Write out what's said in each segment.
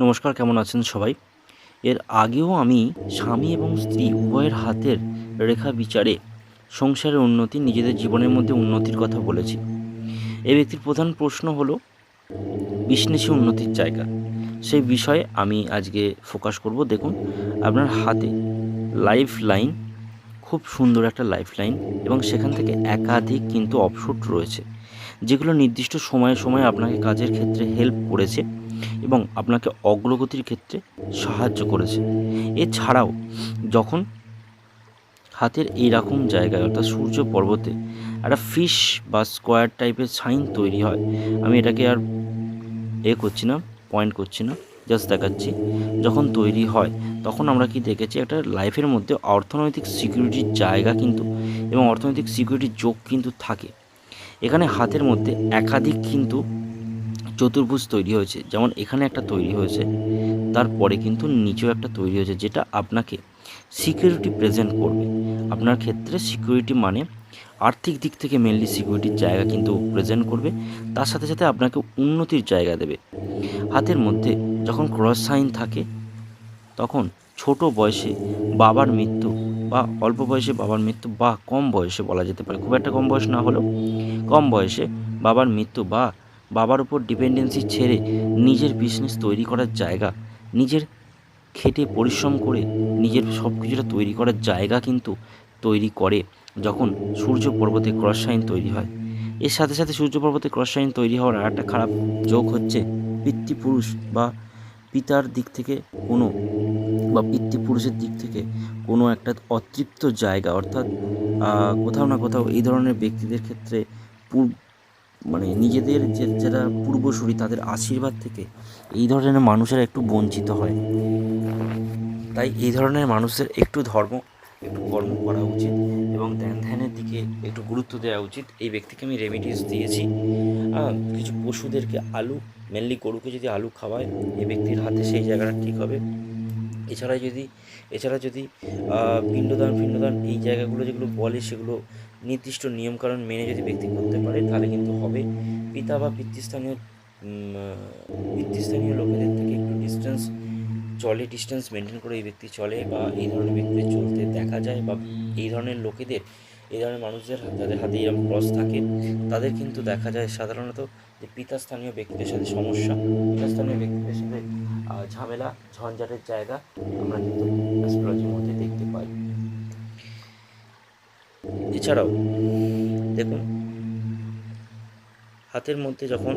নমস্কার, কেমন আছেন সবাই? এর আগেও আমি স্বামী এবং স্ত্রী উভয়ের হাতের রেখা বিচারে সংসারের উন্নতি, নিজেদের জীবনের মধ্যে উন্নতির কথা বলেছি। এই ব্যক্তির প্রধান প্রশ্ন হলো বিজনেসে উন্নতির জায়গা। সেই বিষয়ে আমি আজকে ফোকাস করব। দেখুন, আপনার হাতে লাইফ লাইন খুব সুন্দর একটা লাইফ লাইন এবং সেখান থেকে একাধিক কিন্তু অপশুট রয়েছে, যেগুলো নির্দিষ্ট সময়ে সময়ে আপনাকে কাজের ক্ষেত্রে হেল্প করেছে। এবং আপনাকে অগ্রগতির ক্ষেত্রে সাহায্য করেছে। এছাড়াও, যখন হাতের এইরকম জায়গায়, অর্থাৎ সূর্য পর্বতে একটা ফিশ বা স্কোয়ার টাইপের সাইন তৈরি হয়, আমি এটাকে আর এ করছি না পয়েন্ট করছি না জাস্ট দেখাচ্ছি। যখন তৈরি হয়, তখন আমরা কি দেখেছি, একটা লাইফের মধ্যে অর্থনৈতিক সিকিউরিটির জায়গা কিন্তু এবং অর্থনৈতিক সিকিউরিটির যোগ কিন্তু থাকে। এখানে হাতের মধ্যে একাধিক কিন্তু চতুর্ভুজ তৈরি হয়েছে। যেমন এখানে একটা তৈরি হয়েছে, তারপরে কিন্তু নিচেও একটা তৈরি হয়েছে, যেটা আপনাকে সিকিউরিটি প্রেজেন্ট করবে। আপনার ক্ষেত্রে সিকিউরিটি মানে আর্থিক দিক থেকে মেনলি সিকিউরিটির জায়গা কিন্তু প্রেজেন্ট করবে, তার সাথে সাথে আপনাকে উন্নতির জায়গা দেবে। হাতের মধ্যে যখন ক্রস সাইন থাকে, তখন ছোট বয়সে বাবার মৃত্যু বা অল্প বয়সে বাবার মৃত্যু বা কম বয়সে বলা যেতে পারে। খুব একটা কম বয়স না হলেও কম বয়সে বাবার মৃত্যু বা বাবার উপর ডিপেন্ডেন্সি ছেড়ে নিজের বিজনেস তৈরি করার জায়গা, নিজের খেটে পরিশ্রম করে নিজের সব কিছুটা তৈরি করার জায়গা কিন্তু তৈরি করে যখন সূর্য পর্বতে ক্রস সাইন তৈরি হয়। এর সাথে সাথে সূর্য পর্বতে ক্রস সাইন তৈরি হওয়ার আর একটা খারাপ যোগ হচ্ছে পিতৃপুরুষ বা পিতার দিক থেকে কোনো বা পিতৃপুরুষের দিক থেকে কোনো একটা অতৃপ্ত জায়গা অর্থাৎ কোথাও না কোথাও এই ধরনের ব্যক্তিদের ক্ষেত্রে মানে নিজেদের যে যারা পূর্বসূরি তাদের আশীর্বাদ থেকে এই ধরনের মানুষেরা একটু বঞ্চিত হয়। তাই এই ধরনের মানুষদের একটু ধর্ম, একটু কর্ম করা উচিত এবং ধ্যান, ধ্যানের দিকে একটু গুরুত্ব দেওয়া উচিত। এই ব্যক্তিকে আমি রেমিডিস দিয়েছি। কিছু পশুদেরকে আলু মেনলি গরুকে যদি আলু খাওয়ায়, এই ব্যক্তির হাতে সেই জায়গাটা ঠিক হবে। এছাড়া যদি এছাড়া যদি পিণ্ডদান পিণ্ডদান এই জায়গাগুলো যেগুলো বলে সেগুলো নির্দিষ্ট নিয়মকানুন মেনে যদি ব্যক্তি করতে পারে, তাহলে কিন্তু হবে। পিতা বা পিতৃস্থানীয় পিতৃস্থানীয় লোকেদের থেকে একটু ডিস্টেন্স চলে ডিস্টেন্স মেনটেন করে এই ব্যক্তি চলে বা এই ধরনের ব্যক্তিদের চলতে দেখা যায় বা এই ধরনের লোকেদের, এই ধরনের মানুষদের যাদের হাতে এরকম ক্রস থাকে, তাদের কিন্তু দেখা যায় সাধারণত যে পিতাস্থানীয় ব্যক্তিদের সাথে সমস্যা, পিতাস্থানীয় ব্যক্তিদের সাথে ঝামেলা, ঝঞ্ঝাটের জায়গা, আমরা কিন্তু অ্যাস্ট্রোলজির এছাড়াও, দেখুন, হাতের মধ্যে যখন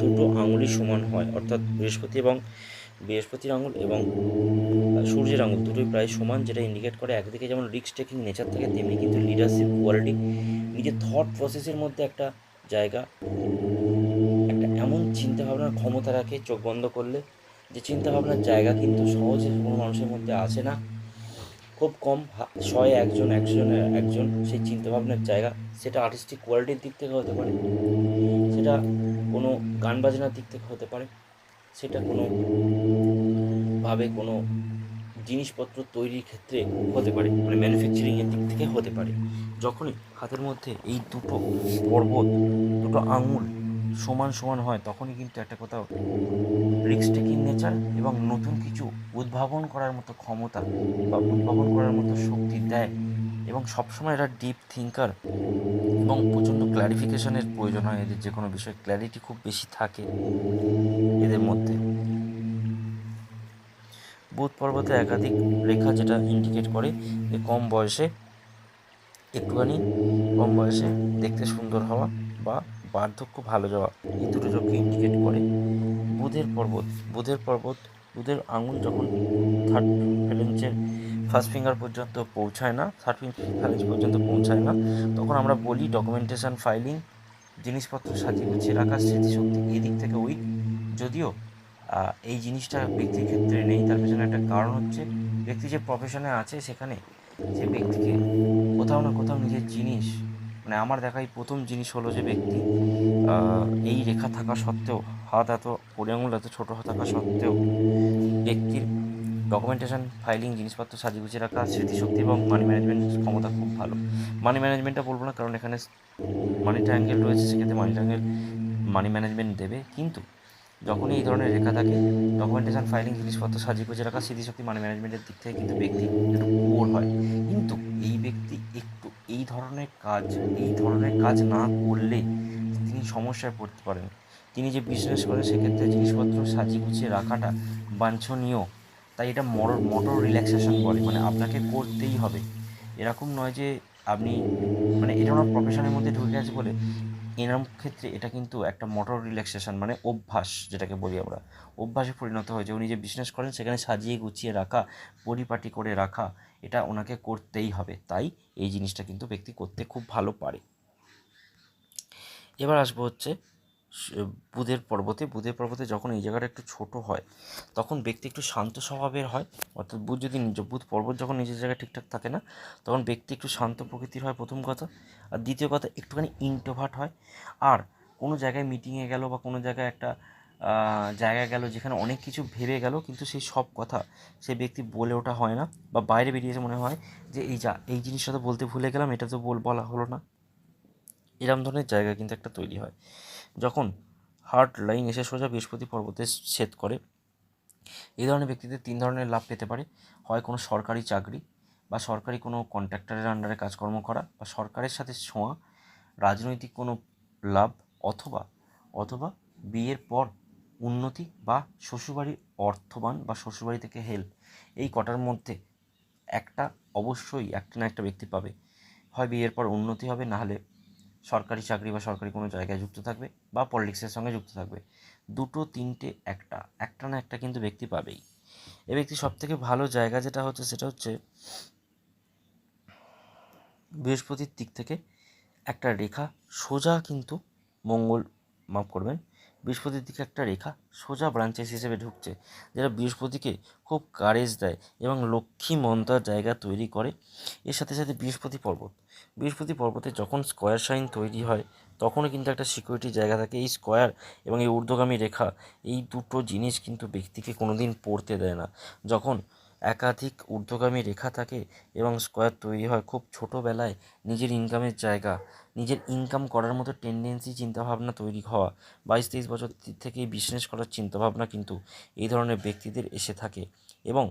দুটো আঙুলি সমান হয়, অর্থাৎ বৃহস্পতি এবং বৃহস্পতির আঙুল এবং সূর্যের আঙুল দুটোই প্রায় সমান, যেটা ইন্ডিকেট করে একদিকে যেমন রিস্ক টেকিং নেচার থাকে, তেমনি কিন্তু লিডারশিপ কোয়ালিটি নিজের থট প্রসেসের মধ্যে একটা জায়গা, একটা এমন চিন্তাভাবনার ক্ষমতা রাখে চোখ বন্ধ করলে, যে চিন্তাভাবনার জায়গা কিন্তু সহজে কোনো মানুষের মধ্যে আসে না। খুব কম শয়ে একজন, একজনে একজন সেই চিন্তাভাবনার জায়গা। সেটা আর্টিস্টিক কোয়ালিটির দিক থেকে হতে পারে, সেটা কোনো গান বাজনার দিক থেকে হতে পারে, সেটা কোনো ভাবে কোনো জিনিসপত্র তৈরির ক্ষেত্রে হতে পারে মানে ম্যানুফ্যাকচারিংয়ের দিক থেকে হতে পারে। যখনই হাতের মধ্যে এই দুটো পর্বত, দুটো আঙুল সমান সমান হয়, তখনই কিন্তু একটা কোথাও রিক্স টেকিং নেচার এবং নতুন কিছু উদ্ভাবন করার মতো ক্ষমতা বা উদ্ভাবন করার মতো শক্তি দেয়। এবং সবসময় এরা ডিপ থিঙ্কার এবং প্রচণ্ড ক্ল্যারিফিকেশনের প্রয়োজন হয়, এদের যে কোনো বিষয়ে ক্ল্যারিটি খুব বেশি থাকে এদের মধ্যে। বুধ পর্বতে একাধিক রেখা যেটা ইন্ডিকেট করে যে কম বয়সে একটুখানি কম বয়সে দেখতে সুন্দর হওয়া বা বার্ধক্য ভালো যাওয়া এই দুটো ইন্ডিকেট করে। বুধের পর্বত বুধের পর্বত, বুধের আঙুল যখন থার্ড ফ্যালেন্সের ফার্স্ট ফিঙ্গার পর্যন্ত পৌঁছায় না থার্ড ফ্যালেন্স পর্যন্ত পৌঁছায় না, তখন আমরা বলি ডকুমেন্টেশন ফাইলিং জিনিসপত্র সাজিয়ে গুছিয়ে রাখা, স্মৃতিশক্তি এই দিক থেকে উইক যদিও এই জিনিসটা ব্যক্তির ক্ষেত্রে নেই, তার পেছনে একটা কারণ হচ্ছে, ব্যক্তি যে প্রফেশনে আছে সেখানে, সে ব্যক্তিকে কোথাও না কোথাও নিজের জিনিস মানে আমার দেখাই প্রথম জিনিস হলো যে ব্যক্তি এই রেখা থাকা সত্ত্বেও, হাত এত পরি আঙুল এত ছোটো থাকা সত্ত্বেও, ব্যক্তির ডকুমেন্টেশন ফাইলিং জিনিসপত্র সাজিয়ে গুছিয়ে রাখা, স্মৃতিশক্তি এবং মানি ম্যানেজমেন্ট ক্ষমতা খুব ভালো। মানি ম্যানেজমেন্টটা বলব না, কারণ এখানে মানি ট্রায়াঙ্গেল রয়েছে, সেক্ষেত্রে মানি ট্রায়াঙ্গেল মানি ম্যানেজমেন্ট দেবে। কিন্তু যখনই এই ধরনের রেখা থাকে ডকুমেন্টেশন ফাইলিং জিনিসপত্র সাজিয়ে গুছিয়ে রাখা, স্মৃতিশক্তি মানি ম্যানেজমেন্টের দিক থেকে কিন্তু ব্যক্তি একটু পুয়ার হয়। কিন্তু এই ব্যক্তি একটু এই ধরনের কাজ, এই ধরনের কাজ না করলে তিনি সমস্যায় পড়তে পারেন। তিনি যে বিজনেস করেন, সেক্ষেত্রে জিনিসপত্র সাজিয়ে গুছিয়ে রাখাটা বাঞ্ছনীয়। তাই এটা মর মোটর রিল্যাক্সেশন বলে। মানে আপনাকে করতেই হবে। এরকম নয় যে আপনি মানে এটা ওনার প্রফেশনের মধ্যে ঢুকে গেছে বলে এরম ক্ষেত্রে এটা কিন্তু একটা মোটর রিল্যাক্সেশন মানে অভ্যাস যেটাকে বলি আমরা। অভ্যাসে পরিণত হয়েছে উনি যে বিজনেস করেন, সেখানে সাজিয়ে গুছিয়ে রাখা, পরিপাটি করে রাখা এটা ওনাকে করতেই হবে। তাই এই জিনিসটা কিন্তু ব্যক্তি করতে খুব ভালো পারে। এবার আসব হচ্ছে বুধের পর্বতে। বুধের পর্বতে যখন এই জায়গাটা একটু ছোট হয়, তখন ব্যক্তি একটু শান্ত স্বভাবের হয়। অর্থাৎ বুধ যদি নিজ, বুধ পর্বত যখন নিজের জায়গায় ঠিকঠাক থাকে না, তখন ব্যক্তি একটু শান্ত প্রকৃতির হয় প্রথম কথা। আর দ্বিতীয় কথা, একটুখানি ইন্টোভার্ট হয়। আর কোনো জায়গায় মিটিংয়ে গেল বা কোনো জায়গায় একটা আহ, জায়গায় গেল যেখানে অনেক কিছু ভেবে গেল কিন্তু সেই সব কথা সে ব্যক্তি বলে ওঠা হয় না বা বাইরে বেরিয়েছে মনে হয় যে এই যা এই জিনিসটা তো বলতে ভুলে গেলাম এটা তো বল বলা হলো না। এরম ধরনের জায়গা কিন্তু একটা তৈরি হয়। যখন হার্ট লাইন এসে সোজা বৃহস্পতি পর্বতে ছেদ করে এই ধরনের ব্যক্তিদের তিন ধরনের লাভ পেতে পারে। হয় কোনো সরকারি চাকরি বা সরকারি কোনো কন্ট্রাক্টরের আন্ডারে কাজকর্ম করা বা সরকারের সাথে ছোঁয়া রাজনৈতিক কোনো লাভ অথবা অথবা বিয়ের পর উন্নতি বা শ্বশুরবাড়ির অর্থবান বা শ্বশুরবাড়ি থেকে হেল্প এই কটার মধ্যে একটা অবশ্যই একটা না একটা ব্যক্তি পাবে। হয় বিয়ের পর উন্নতি হবে, না হলে সরকারি চাকরি বা সরকারি কোনো জায়গায় যুক্ত থাকবে বা পলিটিক্সের সঙ্গে যুক্ত থাকবে। দুটো, তিনটে, একটা একটা না একটা কিন্তু ব্যক্তি পাবেই। এ ব্যক্তি সব থেকে ভালো জায়গা যেটা হচ্ছে সেটা হচ্ছে বৃহস্পতির দিক থেকে একটা রেখা সোজা কিন্তু মঙ্গল মাফ করবেন বৃহস্পতির দিকে একটা রেখা সোজা ব্রাঞ্চেস হিসেবে ঢুকছে, যেটা বৃহস্পতিকে খুব কারেজ দেয় এবং লক্ষ্মী মন্দার জায়গা তৈরি করে। এর সাথে সাথে বৃহস্পতি পর্বত, বৃহস্পতি পর্বতে যখন স্কোয়ার সাইন তৈরি হয়, তখনও কিন্তু একটা সিকিউরিটি জায়গা থাকে। এই স্কোয়ার এবং এই ঊর্ধ্বগামী রেখা, এই দুটো জিনিস কিন্তু ব্যক্তিকে কোনো দিন পড়তে দেয় না। যখন একাধিক ঊর্ধ্বগামী রেখা থাকে এবং স্কোয়ার তৈরি হয় খুব ছোটোবেলায় নিজের ইনকামের জায়গা। নিজের ইনকাম করার মতো টেন্ডেন্সি চিন্তাভাবনা তৈরি হওয়া বাইশ তেইশ বছর থেকেই বিজনেস করার চিন্তাভাবনা কিন্তু এই ধরনের ব্যক্তিদের এসে থাকে এবং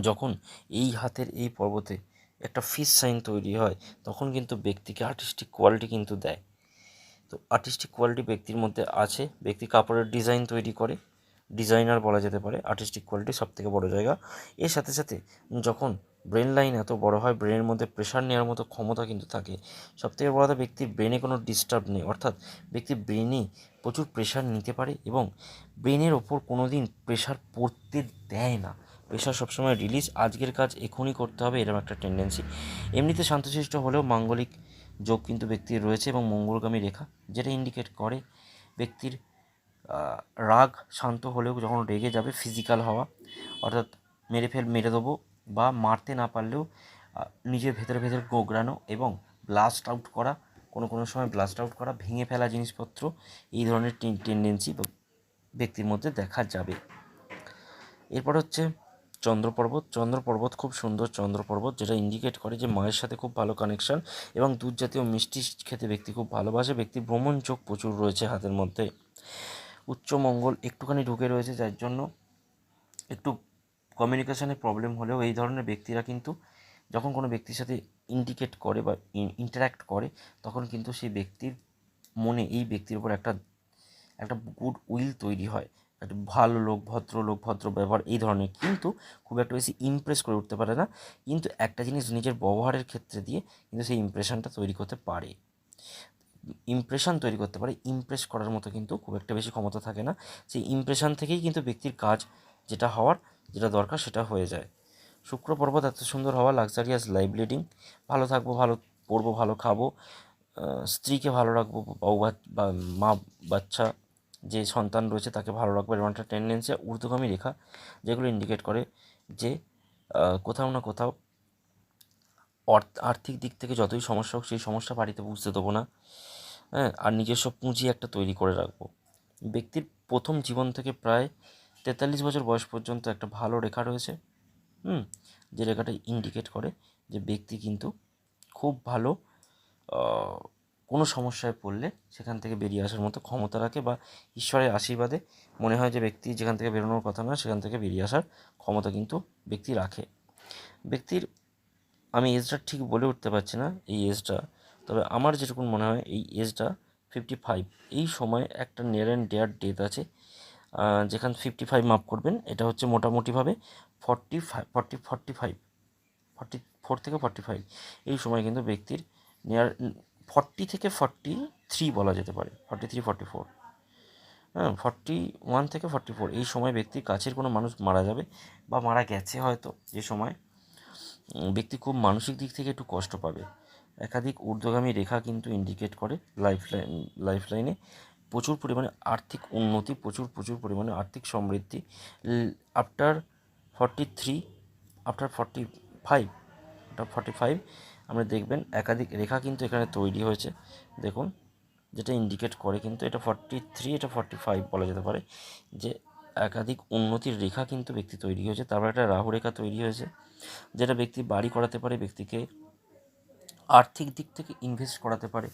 যখন এই হাতের এই পর্বতে একটা ফিস সাইন তৈরি হয়, তখন কিন্তু ব্যক্তিকে আর্টিস্টিক কোয়ালিটি কিন্তু দেয়। তো আর্টিস্টিক কোয়ালিটি ব্যক্তির মধ্যে আছে, ব্যক্তি কাপড়ের ডিজাইন তৈরি করে ডিজাইনার বলা যেতে পারে আর্টিস্টিক কোয়ালিটি সব থেকে বড়ো জায়গা। এর সাথে সাথে যখন ব্রেন লাইন এত বড় হয় ব্রেনের মধ্যে প্রেশার নেওয়ার মতো ক্ষমতা কিন্তু থাকে সব থেকে বড় কথা ব্যক্তির ব্রেনে কোনো ডিস্টার্ব নেই। অর্থাৎ ব্যক্তি ব্রেনে প্রচুর প্রেশার নিতে পারে এবং ব্রেনের ওপর কোনো দিন প্রেশার পড়তে দেয় না। প্রেশার সবসময় রিলিজ আজকের কাজ এখনই করতে হবে, এরকম একটা টেন্ডেন্সি এমনিতে শান্তশিষ্ট হলেও মাঙ্গলিক যোগ কিন্তু ব্যক্তির রয়েছে এবং মঙ্গলগামী রেখা, যেটা ইন্ডিকেট করে ব্যক্তির রাগ শান্ত হলেও যখন রেগে যাবে ফিজিক্যাল হওয়া, অর্থাৎ মেরে ফেল, মেরে দেবো বা মারতে না পারলেও নিজের ভেতরে ভেতরে গোগড়ানো এবং ব্লাস্ট আউট করা, কোনো কোনো সময় ব্লাস্ট আউট করা, ভেঙে ফেলা জিনিসপত্র, এই ধরনের টেন্ডেন্সি ব্যক্তির মধ্যে দেখা যাবে। এরপর হচ্ছে চন্দ্র পর্বত চন্দ্র পর্বত খুব সুন্দর চন্দ্র পর্বত যেটা ইন্ডিকেট করে যে মায়ের সাথে খুব ভালো কানেকশন এবং দুধ জাতীয় মিষ্টি খেতে ব্যক্তি খুব ভালোবাসে। ব্যক্তি ভ্রমণ চোখ প্রচুর রয়েছে হাতের মধ্যে। উচ্চ মঙ্গল একটুখানি ঢুকে রয়েছে, যার জন্য একটু কমিউনিকেশনের প্রবলেম হলেও এই ধরনের ব্যক্তিরা কিন্তু যখন কোনো ব্যক্তির সাথে ইন্ডিকেট করে বা ইন্টারাক্ট করে, তখন কিন্তু সেই ব্যক্তির মনে এই ব্যক্তির উপর একটা একটা গুড উইল তৈরি হয়। একটা ভালো লোক, ভদ্র লোক, ভদ্র ব্যবহার, এই ধরনের। কিন্তু খুব একটা বেশি ইমপ্রেস করে উঠতে পারে না। কিন্তু একটা জিনিস নিজের ব্যবহারের ক্ষেত্রে দিয়ে কিন্তু সেই ইমপ্রেশনটা তৈরি করতে পারে। ইমপ্রেশন তৈরি করতে পারে ইমপ্রেস করার মতো কিন্তু খুব একটা বেশি ক্ষমতা থাকে না। সেই ইমপ্রেশন থেকেই কিন্তু ব্যক্তির কাজ যেটা হওয়ার, যেটা দরকার সেটা হয়ে যায়। শুক্র পর্বত এত সুন্দর হওয়া লাক্সারিয়াস লাইভ লিডিং ভালো থাকব, ভালো পড়ব, ভালো খাব। স্ত্রীকে ভালো রাখব বউ বা মা, বাচ্চা, যে সন্তান রয়েছে তাকে ভালো রাখব। এরকম একটা টেন্ডেন্সি ঊর্ধ্বগামী রেখা যেগুলো ইন্ডিকেট করে যে কোথাও না কোথাও আর্থিক দিক থেকে যতই সমস্যা হোক, সেই সমস্যা বাড়িতে বুঝতে দেবো না। হ্যাঁ আর নিজস্ব পুঁজি একটা তৈরি করে রাখব। ব্যক্তির প্রথম জীবন থেকে প্রায় তেতাল্লিশ বছর বয়স পর্যন্ত একটা ভালো রেখা রয়েছে, হুম, যে রেখাটা ইন্ডিকেট করে যে ব্যক্তি কিন্তু খুব ভালো কোনো সমস্যায় পড়লে সেখান থেকে বেরিয়ে আসার মতো ক্ষমতা রাখে বা ঈশ্বরের আশীর্বাদে মনে হয় যে ব্যক্তি যেখান থেকে বেরোনোর কথা না, সেখান থেকে বেরিয়ে আসার ক্ষমতা কিন্তু ব্যক্তি রাখে। ব্যক্তির, আমি এজটা ঠিক বলে উঠতে পারছি না, এই এজটা তবে আমার যেটুকুন মনে হয় এই এজটা ফিফটি ফাইভ এই সময় একটা নিয়ার অ্যান্ড ডেয়ার ডেথ আছে। যেখান ফিফটি ফাইভ মাপ করবেন, এটা হচ্ছে মোটামুটিভাবে forty five forty forty five forty four থেকে ফর্টি ফাইভ এই সময় কিন্তু ব্যক্তির নিয়ার ফর্টি থেকে ফর্টি থ্রি বলা যেতে পারে ফর্টি থ্রি ফর্টি ফোর হ্যাঁ ফর্টি ওয়ান থেকে ফর্টি ফোর এই সময় ব্যক্তির কাছের কোনো মানুষ মারা যাবে বা মারা গেছে হয়তো, যে সময় ব্যক্তি খুব মানসিক দিক থেকে একটু কষ্ট পাবে। একাধিক ঊর্ধ্বগামী রেখা কিন্তু ইন্ডিকেট করে লাইফ লাইন লাইফ লাইনে প্রচুর পরিমাণে আর্থিক উন্নতি, প্রচুর প্রচুর পরিমাণে আর্থিক সমৃদ্ধি। After forty three after forty five after forty five আমরা দেখবেন একাধিক রেখা কিন্তু এখানে তৈরি হয়েছে। দেখুন, যেটা ইন্ডিকেট করে কিন্তু এটা ফর্টি থ্রি এটা ফর্টি ফাইভ বলা যেতে পারে যে একাধিক উন্নতির রেখা কিন্তু ব্যক্তি তৈরি হয়েছে। তারপর একটা রাহু রেখা তৈরি হয়েছে, যেটা ব্যক্তি বাড়ি করাতে পারে, ব্যক্তিকে আর্থিক দিক থেকে ইনভেস্ট করাতে পারে।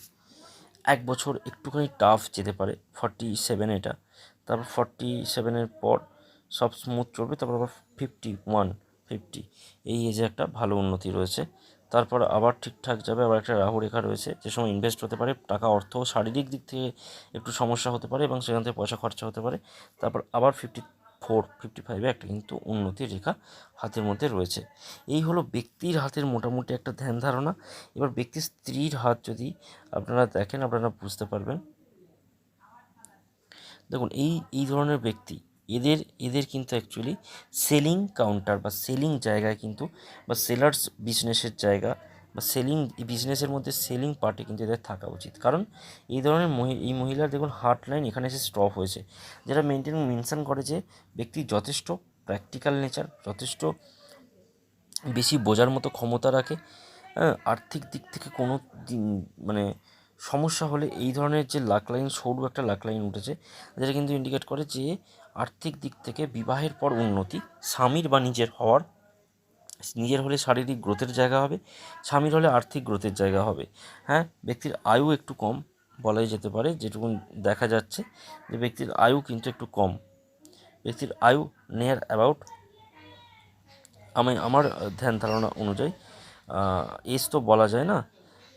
এক বছর একটুখানি টাফ যেতে পারে ফর্টি সেভেন এটা। তারপর ফর্টি সেভেনের পর সব স্মুথ চলবে, তারপর আবার ফিফটি ওয়ান ফিফটি এই এজে একটা ভালো উন্নতি রয়েছে। তারপর আবার ঠিকঠাক যাবে, আবার একটা রাহু রেখা রয়েছে। যে সময় ইনভেস্ট হতে পারে, টাকা অর্থ শারীরিক দিক থেকে একটু সমস্যা হতে পারে এবং সেখান থেকে পয়সা খরচা হতে পারে। তারপর আবার ফিফটি ফোর ফিফটি ফাইভে একটা কিন্তু উন্নতির রেখা হাতের মধ্যে রয়েছে। এই হলো ব্যক্তির হাতের মোটামুটি একটা ধ্যান ধারণা। এবার ব্যক্তির স্ত্রীর হাত যদি আপনারা দেখেন, আপনারা বুঝতে পারবেন। দেখুন, এই এই ধরনের ব্যক্তি, এদের এদের কিন্তু অ্যাকচুয়ালি সেলিং কাউন্টার বা সেলিং জায়গায় কিন্তু বা সেলার্স বিজনেসের জায়গা বা সেলিং বিজনেসের মধ্যে সেলিং পার্টি কিন্তু এদের থাকা উচিত। কারণ এই ধরনের এই মহিলার দেখুন হার্ট লাইন এখানে এসে স্টপ হয়েছে। যেটা মেনটেন মেনশন করে যে ব্যক্তি যথেষ্ট প্র্যাকটিক্যাল নেচার যথেষ্ট বেশি বোঝার মতো ক্ষমতা রাখে হ্যাঁ আর্থিক দিক থেকে কোনো মানে সমস্যা হলে এই ধরনের যে লাক লাইন সরু একটা লাক লাইন উঠেছে, যেটা কিন্তু ইন্ডিকেট করে যে আর্থিক দিক থেকে বিবাহের পর উন্নতি, স্বামীর বা নিজের হওয়ার নিজের হলে শারীরিক গ্রোথের জায়গা হবে, স্বামীর হলে আর্থিক গ্রোথের জায়গা হবে। হ্যাঁ ব্যক্তির আয়ু একটু কম বলাই যেতে পারে যেটুকু দেখা যাচ্ছে যে ব্যক্তির আয়ু কিন্তু একটু কম। ব্যক্তির আয়ু নিয়ার অ্যাবাউট আমি আমার ধ্যান ধারণা অনুযায়ী এজ তো বলা যায় না,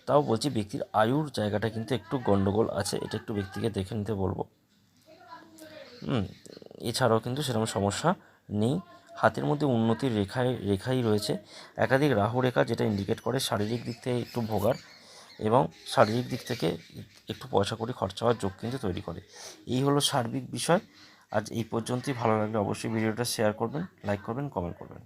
তাও বলছি ব্যক্তির আয়ুর জায়গাটা কিন্তু একটু গণ্ডগোল আছে, এটা একটু ব্যক্তিকে দেখে নিতে বলব। হুম, এছাড়াও কিন্তু সেরকম সমস্যা নেই। হাতের মধ্যে উন্নতির রেখায়, রেখাই রয়েছে। একাধিক রাহু রেখা যেটা ইন্ডিকেট করে শারীরিক দিক থেকে একটু ভোগার এবং শারীরিক দিক থেকে একটু পয়সা করি খরচা হওয়ার যোগ কিন্তু তৈরি করে। এই হলো সার্বিক বিষয়। আজ এই পর্যন্তই। ভালো লাগলে অবশ্যই ভিডিওটা শেয়ার করবেন লাইক করবেন কমেন্ট করবেন।